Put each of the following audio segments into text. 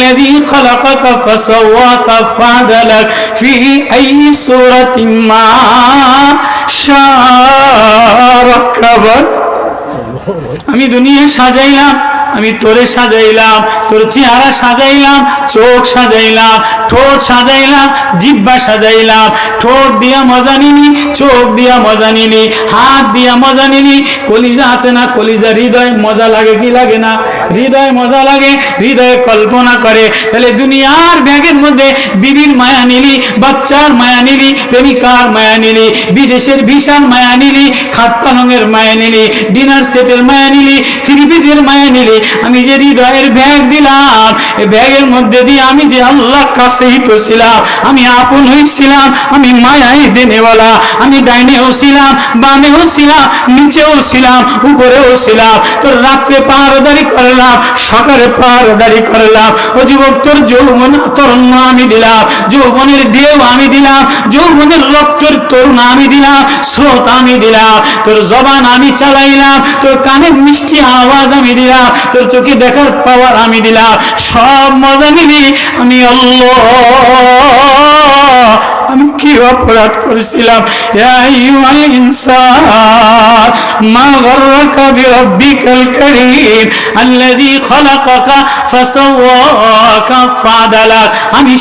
الذي خلقك فسواك فعدلك في أي سورة ما شاء ركبك আমি দুনিয়া সাজাইলাম আমি তোরে সাজাইলাম তোর চেহারা সাজাইলাম চোখ সাজাইলাম ঠোঁট সাজাইলাম জিব্বা সাজাইলাম ঠোঁট দিয়া মজা নিনি চোখ দিয়া মজা নিনি হাত দিয়া মজা নিনি কলিজা আছে না কলিজা হৃদয় মজা লাগে কি লাগে না হৃদয় মজা লাগে, হৃদয়ে কল্পনা করে। তাহলে দুনিয়ার ব্যাগের মধ্যে বিবির মায়া নিলি, বাচ্চার মায়া নিলি, প্রেমিকার মায়া নিলি, বিদেশের ভিসার মায়া নিলি, খাট পালঙের মায়া নিলি, ডিনার সেটের মায়া নিলি, থ্রি পিসের মায়া নিলি। আমি যে হৃদয়ের ব্যাগ দিলাম এই ব্যাগের মধ্যে দিয়ে আমি যে আল্লাহ কাছেই তো ছিলাম, আমি আপন হয়েছিলাম আমি মায়াই দেনেওয়ালা, আমি ডাইনেও ছিলাম, বামেও ছিলাম, নিচেও ছিলাম, উপরেও ছিলাম। তোর রাত্রে পাহাড়দারি করলাম সকালে পাহাড়দারি করলাম। ও যুবক, তোর যৌবন তরুণ আমি দিলাম। যৌবনের ঢেউ আমি দিলাম। যৌবনের রক্তের তরুণ আমি দিলাম। স্রোত আমি দিলাম। তোর জবান আমি চালাইলাম। তোর কানের মিষ্টি আওয়াজ আমি দিলাম। তোর চোখে দেখার পাওয়ার আমি দিলাম। সব মজা নিলি। আমি আল্লাহ আমি কি অপরাধ করেছিলাম? আইয়ুহাল ইনসান, মা গররাকা বিরাব্বিকাল কারীম, আল্লাযী খালাকাকা ফাসাওয়াকা ফাদালাক আমি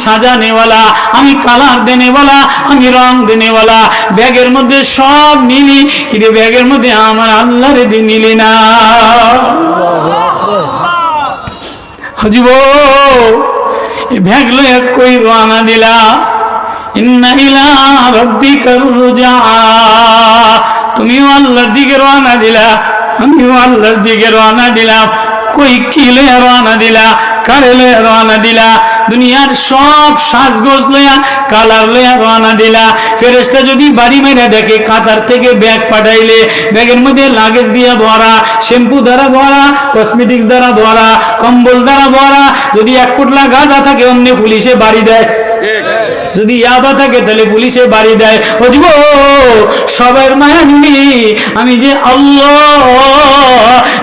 আমি কালার দেনেওয়ালা, আমি রং দেনেওয়ালা। ব্যাগের মধ্যে সব নিলি কিন্তু ব্যাগের মধ্যে আমার আল্লাহরে দিয়ে নিলি না। হজিব ব্যাগ লইয়া কই রওনা দিলা। তুমিও আল্লাহর দিকে রওনা দিলা, আমিও আল্লাহর দিকে রওনা দিলাম কই কি লইয়া রওনা দিলা, কারে লইয়া রওনা দিলা? দুনিয়ার সব সাজগোজ লইয়া কালার লইয়া রওনা দিলা। ফেরেশতা যদি বাড়ি মেরে দেখে, কাতার থেকে ব্যাগ পাঠাইলে, ব্যাগের মধ্যে লাগেজ দিয়া ভরা, শ্যাম্পু দ্বারা ভরা, কসমেটিক্স দ্বারা ভরা, কম্বল দ্বারা ভরা, যদি এক পুটলা গাঁজা থাকে অন্য পুলিশে বাড়ি দেয়। যদি ইয়াবা থাকে, তাহলে পুলিশে বাড়ি দেয়। ও জীব সবার মায়া নিলি আমি যে আল্লাহ,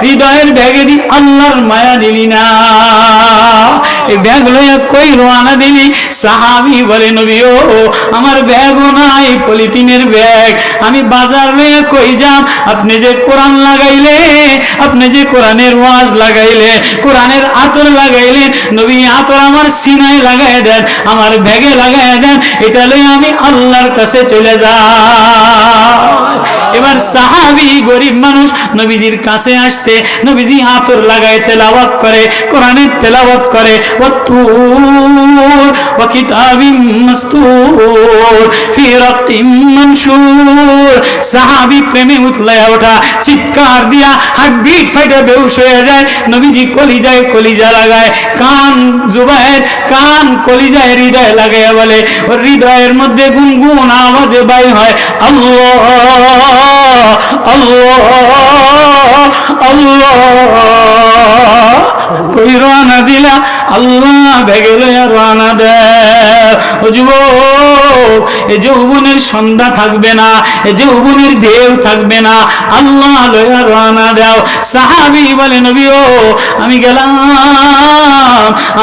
হৃদয়ের ব্যাগে দি আল্লাহর মায়া নিলি না। ব্যাগ লইয়া কই রোয়ানা দিলি সাহাবি বলে, নবী ও, আমার ব্যাগও নাই, পলিথিনের ব্যাগ। আমি বাজার লইয়া কই যাম? আপনি যে কোরআন লাগাইলে, আপনি যে কোরআনের ওয়াজ লাগাইলে, কোরআনের আতর লাগাইলেন নবী আতর আমার সিনায় লাগাই দেন, আমার ব্যাগে লাগাই দেন, এটা লইয়া আমি আল্লাহর কাছে চলে যাই। এবার সাহাবি গরিব মানুষ নবীজির কাছে আসছে, নবীজি আতর লাগায় তেলাওয়াত করে, কোরআনের তেলাওয়াত করে। ওয়া কিতাবিম মাসতুর ফি রাক্তিম মানশুর সাহাবি প্রেমে উতলায়া ওঠা, চিৎকার দিয়া হার্টবিট ফাইটা বেহুশ হয়ে যায়, নবীজি কলিজায় কলিজা লাগায়, কান জুবায়ের কান কলিজায় হৃদয় লাগাইয়া বলে, হৃদয়ের মধ্যে গুনগুন আওয়াজে বাই হয়, আল্লাহ আল্লাহ আল্লাহ কই রানা দিলা, আল্লাহ বেগে লয়া রানা দে। ও যুবক, এ যৌবনের সন্ধ্যা থাকবে না, এ যৌবনের দেও থাকবে না। আল্লাহ লয়া রানা দাও। সাহাবি বলে নবী ও আমি গেলাম।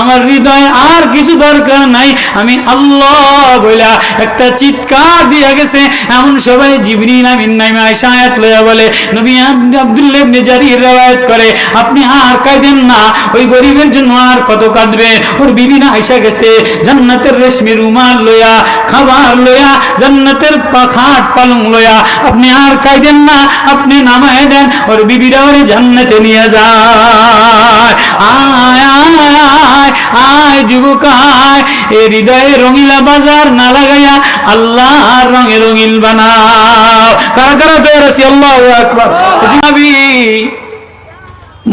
আমার হৃদয় আর কিছু দরকার নাই। আমি আল্লাহ বইলা একটা চিৎকার দিয়া গেছে। এমন সবাই জিবরিন আমিন, নাইমে আয়সা আয়াত লইয়া বলে, নবী আব্দুল্লাহ ইবনে জারির রওয়ায়াত করে, আপনি আর কাঁদেন না, ওই গরিবের জন্য আর কত কাঁদবে? ওর বিবি না আয়সা গেছে, জান্নাতের রেশমি রুমাল লইয়া, খাবার লইয়া, জান্নাতের পাখাট পালং লইয়া, আপনি আর কাঁদেন না, আপনি নামায় দেন, ওর বিবিরা ওরে জান্নাতে নিয়ে যায়। আয়। আয় যুবক এ হৃদয়ে রঙিলা বাজার না লাগাইয়া আল্লাহর রঙে রঙিল বানাও। কারা কারা তৈরি আছি আল্লাহ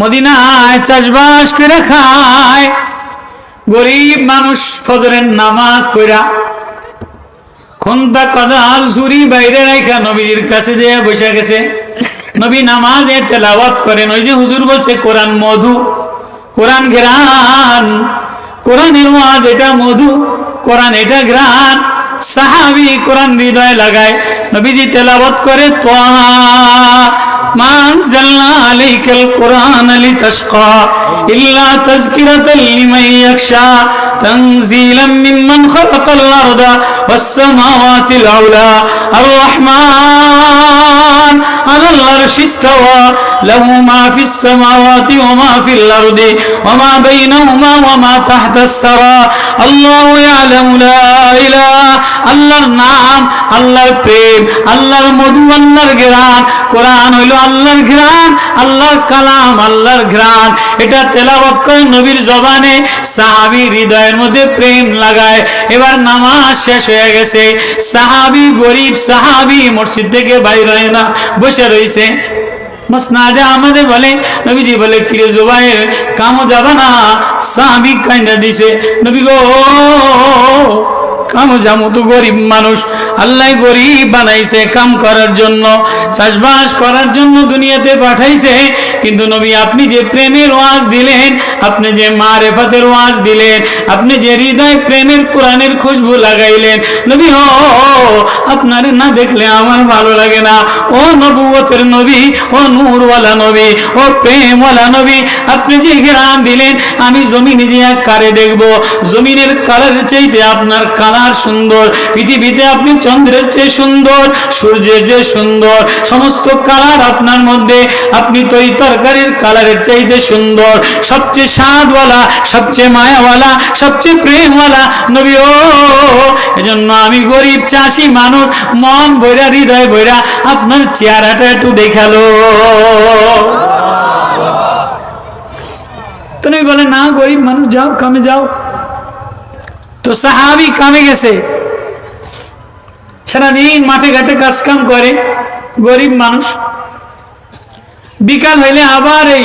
মদিনায় চাষবাস করে খায়, গরিব মানুষ ফজরের নামাজ পড়া খন্তা কদাল চুরি বাইরে রাখা নবীর কাছে যে বসে গেছে। নবী নামাজে তেলাওয়াত করেন, ওই যে হুজুর বলছে, কোরআন মধু, কোরআন ঘেরান। কোরআনের ওয়াজ, এটা মধু, কোরআন এটা ঘ্রাণ। সাহাবি কোরআন হৃদয় লাগায়, নবীজি তেলাওয়াত করে তোহা ইস্তাওয়া লাহু মা ফিস সামাওয়াতি ওয়া মা ফিল আরদি ওয়া মা বাইনাহুমা ওয়া মা তাহতাস সারা আল্লাহু ইয়ালামু লা ইলাহা আল্লাহর নাম, আল্লাহর প্রেম, আল্লাহর মধু, আল্লাহর ঘ্রাণ। কোরআন হইল আল্লাহর ঘ্রাণ, আল্লাহর কালাম আল্লাহর ঘ্রাণ। এটা করে নবীর জবানে সাহাবী হৃদয়ের মধ্যে প্রেম লাগায়। এবার নামাজ শেষ হয়ে গেছে। সাহাবী গরিব সাহাবী মসজিদ থেকে বাইর হয় না, বসে রয়েছে। মসনাদে আমাদের বলে, নবীজি বলে, কিরে জোবাইর, কাম যাবা না, সাহাবি কাইন্দা দিছে। নবী গো, কাম যাব তো গরিব মানুষ। আল্লাহ গরিব বানাইছে কাম করার জন্য, চাষবাস করার জন্য দুনিয়াতে পাঠাইছে। কিন্তু নবী, আপনি যে প্রেমের ওয়াজ দিলেন, আপনি যে মারেফাতের ওয়াজ দিলেন, আপনি যে হৃদয় প্রেমের কোরআনের খুশবু লাগাইলেন, নবী ও আপনার না দেখলে আমার ভালো লাগে না। ও নবুয়তের নবী, ও নূরওয়ালা নবী, ও প্রেমওয়ালা নবী, আপনি যে গ্রাম দিলেন, আমি জমিনে যে এক কারে দেখব, জমিনের কালার চাইতে আপনার কালার সুন্দর, পৃথিবীতে আপনি চন্দ্রের চেয়ে সুন্দর, সূর্যের চেয়ে সুন্দর, সমস্ত কালার আপনার মধ্যে, আপনি তো এই তরকারির কালারের চাইতে সুন্দর, সবচেয়ে স্বাদওয়ালা, সবচেয়ে মায়াওয়ালা, সবচেয়ে প্রেমওয়ালা নবী ও। এজন্য আমি গরিব, চাষি মানুষ, মন বইরা হৃদয় বইরা আপনার চেহারাটা একটু দেখাল। তুমি বলে, না, গরিব মানুষ, যাও, কামে যাও। তো সাহাবি কামে গেছে। সারাদিন মাঠে ঘাটে কাজ কাম করে, গরিব মানুষ। বিকাল হইলে আবার এই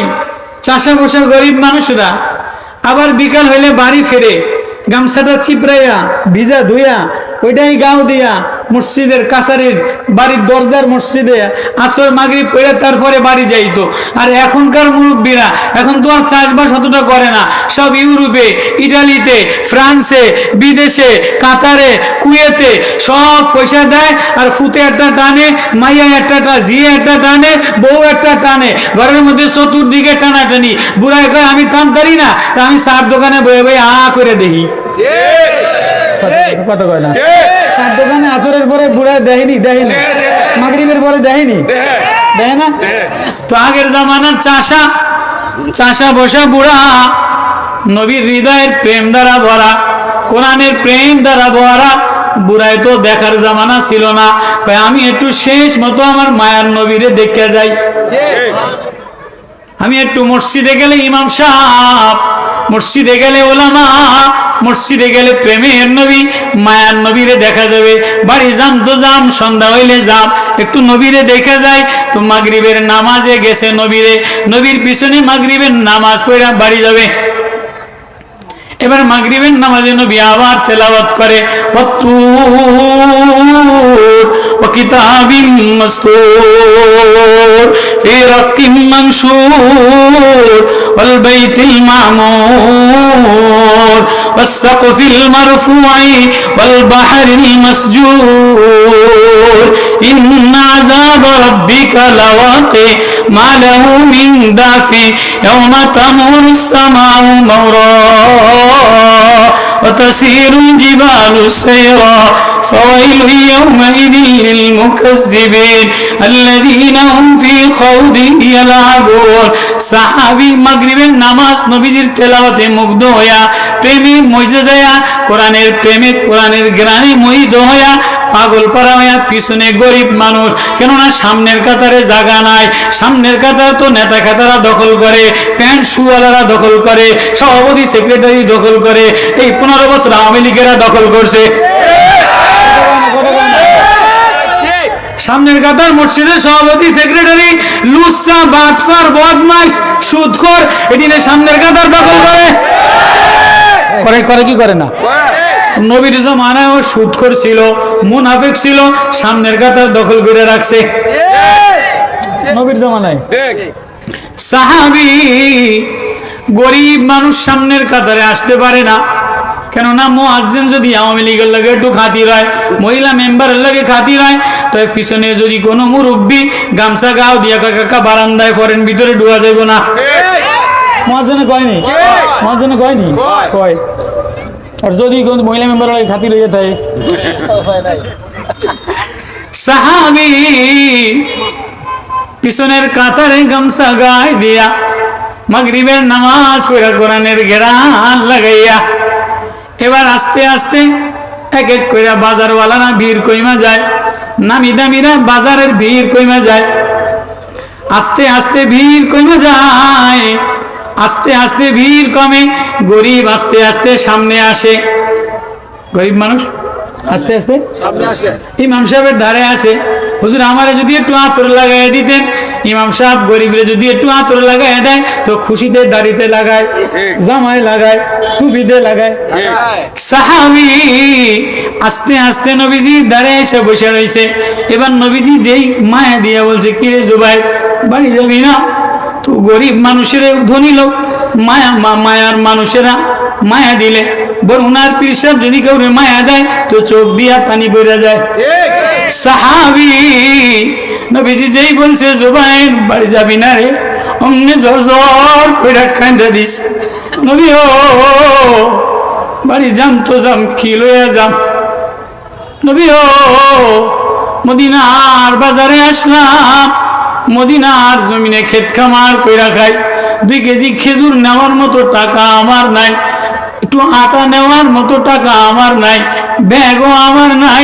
চাষা বসা গরিব মানুষরা, আবার বিকাল হইলে বাড়ি ফেরে, গামছাটা চিপড়াইয়া, ভিজা ধুইয়া, ওইটাই গাও দিয়া মসজিদের কাছারির বাড়ির দরজার মসজিদে আসর মাগরি পড়ে তারপরে বাড়ি যাইতো। আর এখনকার মুরব্বীরা এখন তো আর চাষবাস অতটা করে না। সব ইউরোপে ইটালিতে ফ্রান্সে বিদেশে কাতারে কুয়েতে সব পয়সা দেয় আর ফুতে একটা টানে মাইয়া একটা টা জিয়ে একটা টানে বউ একটা টানে। ঘরের মধ্যে চতুর্দিকে টানাটানি। বুড়ায় কয় আমি টানতারি না তা আমি সার দোকানে বয়ে বয়ে আ করে দেখি। কত কয় না? সার দোকানে আসরের পরে বুড়া দেয়নি দেয়নি। মাগরিবের পরে দেয়নি? দেয় না? তো আগের জামানার চাষা চাষা বসা বুড়া নবীর হৃদয়ের প্রেম দ্বারা ভরা কোরআনের প্রেম দ্বারা ভরা বুড়ায় তো দেখার জামানা ছিল না। কয় আমি একটু শেষ মতো আমার মায়ার নবীরে দেখে যাই। আমি একটু মসজিদে গেলে ইমাম সাহেব মসজিদে গেলে ওলামা, মসজিদে গেলে প্রেমের নবী, মায়ার নবীরে দেখা যাবে। বাড়ি যাম তো যাম সন্ধ্যা হইলে যাম একটু নবীরে দেখা যায়, তো মাগরিবের নামাজে গেছে নবীরে। নবীর পিছনে মাগরিবের নামাজ পড়া বাড়ি যাবে। এবার মাগরিবের নামাজে নবী আবার তেলাওয়াত করে ও কিতাবিন মস্তুর ফি রাক্তিম মানসুর والبيت المعمور والسقف المرفوع والبحر المسجور إن عذاب ربك لواقع ما له من دافع يوم تمور السماء مورا وتسير الجبال سيرا فويل يومئذ للمكذبين الذين هم في خوض يلعبون সাহাবী মাগরিবের নামাজ নবীজির তেলাওয়াতে মুগ্ধ হইয়া প্রেমে মজে যায়া কোরআনের প্রেমে কোরআনের জ্ঞানে মোহিত হইয়া পাগল পারা হইয়া পিছনে গরিব মানুষ কেননা সামনের কাতারে জায়গা নাই সামনের কাতার তো নেতা খাতারা দখল করে প্যান্ট শুওয়ালারা দখল করে সভাপতি সেক্রেটারি দখল করে এই পনেরো বছর আওয়ামী লীগেরা দখল করছে সামনের কাতার মসজিদের সভাপতি সেক্রেটারি লুসা বাটফার বদমাস সুদখোর এদিনে সামনের কাতার দখল করে। করে করে কি করে না? নবীর জমানায় ও সুদখোর ছিল মুনাফিক ছিল সামনের কাতার দখল করে রাখছে। নবীর জমানায়। সাহাবি গরিব মানুষ সামনের কাতারে আসতে পারে না। কেননা মোয়াজ্জিন যদি আওয়ামী লীগের লাগে একটু খাতির হয় মহিলা মেম্বারের লাগে খাতির হয় তো তো পিছনে যদি কোনো মুরব্বী গামছা গাও দিয়া কয়, কাকা বারান্দায় পরেন ভিতরে ঢুয়া যাইব না। মহাজনে কয়নি মহাজনে কয়নি কয়। আর যদি কোন মহিলা মেম্বার খাতি লইয়া থাকে সাহাবি পিছনের কাতারে গামছা গায়ে দিয়া মাগরিবের নামাজ পড়া কোরআনের গেরান লাগাইয়া এবার আস্তে আস্তে এক এক করে বাজারওয়ালারা ভিড় কইমা যায়। নামি দামিরা বাজারের ভিড় কইমা যায়। আস্তে আস্তে ভিড় কমে যায়। আস্তে আস্তে ভিড় কমে গরিব আস্তে আস্তে সামনে আসে। গরিব মানুষ আস্তে আস্তে সামনে আসে। ইমাম সাহেবের ধারে আসে। হুজুর আমারে যদি একটু আতর লাগাই দিতেন ইমাম সাহেব গরিবরে যদি একটু আতর লাগাই দেয় তো খুশিতে দাড়িতে লাগায় জামায় লাগায় টুপিতে লাগায়। সাহাবি আস্তে আস্তে নবীজি দাঁড়ে এসে বসে রয়েছে এবার নবীজি যেই মায়া দিয়া বলছে কিরে জুবাই বাড়ি যাবি না? তো গরিব মানুষের ধনী লোক মায়া মায়ার মানুষেরা মায়া দিলে। বরুণার পিরসাব যদি কেউ মায়া দেয় তো চোখ দিয়া পানি পড়ে যায়। সাহাবি নবীজি যেই বলছে, জুবাইর বাড়ি যাবি না রে? অমনি জোর জোর কইরা কান্দা দিস নবী ও, বাড়ি যাম তো যাম, কি লইয়া যাম? নবী ও, মদিনার বাজারে আসলাম, মদিনার জমিনে ক্ষেত খামার কইরা খাই। দুই কেজি খেজুর নেওয়ার মতো টাকা আমার নাই, একটু আটা নেওয়ার মতো টাকা আমার নাই, ব্যাগও আমার নাই,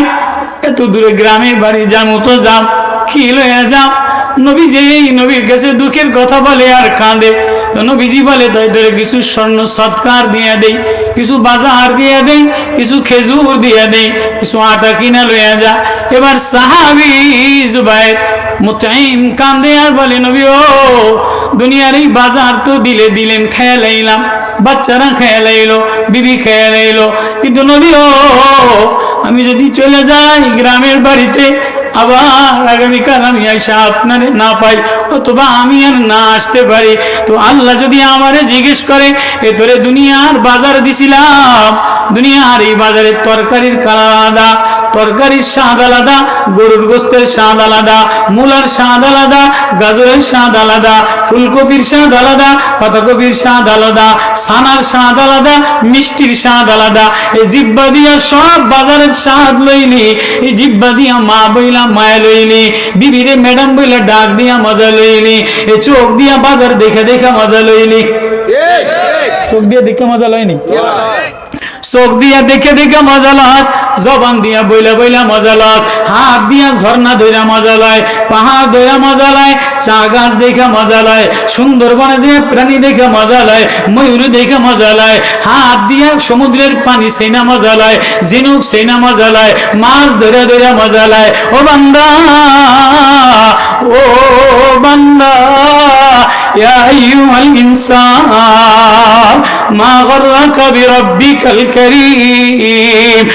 এত দূরে গ্রামের বাড়ি যাম তো যাম। কি লইয়া যাম নবী যেই নবীর কাছে দুঃখের কথা বলে আর কাঁদে। তো নবীজি বলে তাই ধরে কিছু স্বর্ণ সৎকার দিয়ে দেই, কিছু বাজার দিয়ে দেই, কিছু খেজুর দিয়ে দেই, কিছু আটা কিনা লইয়া যা। এবার সাহাবি জুবাইর মুতাইম কান্দে আর বলে, নবী ও, দুনিয়ার এই বাজার তো দিলে দিলেন খেয়াল লাইলাম বাচ্চারা খেয়াল লাইলো বিবি খেয়াল লাইলো কিন্তু নবী ও, আমি যদি চলে যাই গ্রামের বাড়িতে আবার আগামীকাল আমি আইসা আপনারে না পাই, অথবা আমি আর না আসতে পারি। তো আল্লাহ যদি আমারে জিজ্ঞেস করে, এ তোরে দুনিয়ার বাজার দিছিলাম, দুনিয়ার এই বাজারের তরকারির কালাদা তরকারির স্বাদ আলাদা গরুর গোস্তের স্বাদ আলাদা মূলার স্বাদ আলাদা গাজরের স্বাদ আলাদা ফুলকপির স্বাদ আলাদা পাতাকপির স্বাদ আলাদা সানার স্বাদ আলাদা মিষ্টির স্বাদ আলাদা। এই জিব্বা দিয়া সব বাজারের স্বাদ লইলি এই জিব্বা দিয়া মা বইলা মায়া লইলি বিবিরে ম্যাডাম বইলা ডাক দিয়া মজা লইলি এই চোখ দিয়া বাজার দেখে দেখে মজা লইলি চোখ দিয়ে দেখে মজা লয়নি চোখ দিয়া দেখে দেখে মজা লাস, জবান দিয়া বইলা বইলা মজা লাস, হাত দিয়া ঝর্ণা ধইরা মজা লয় পাহাড় ধইরা মজা লয় চা গাছ দেখে মজা লয় সুন্দরবনে যে প্রাণী দেখে মজা লয় ময়ূর দেখে মজা লয় হাত দিয়া সমুদ্রের পানি সেনা মজা লয় জিনুক সেনা মজা লয় মাছ ধরে ধরে মজা লয় ও বান্দা ও বান্দা, ইয়া আইয়ুহাল ইনসান, মা গররাকা বিরাব্বিকাল الكريم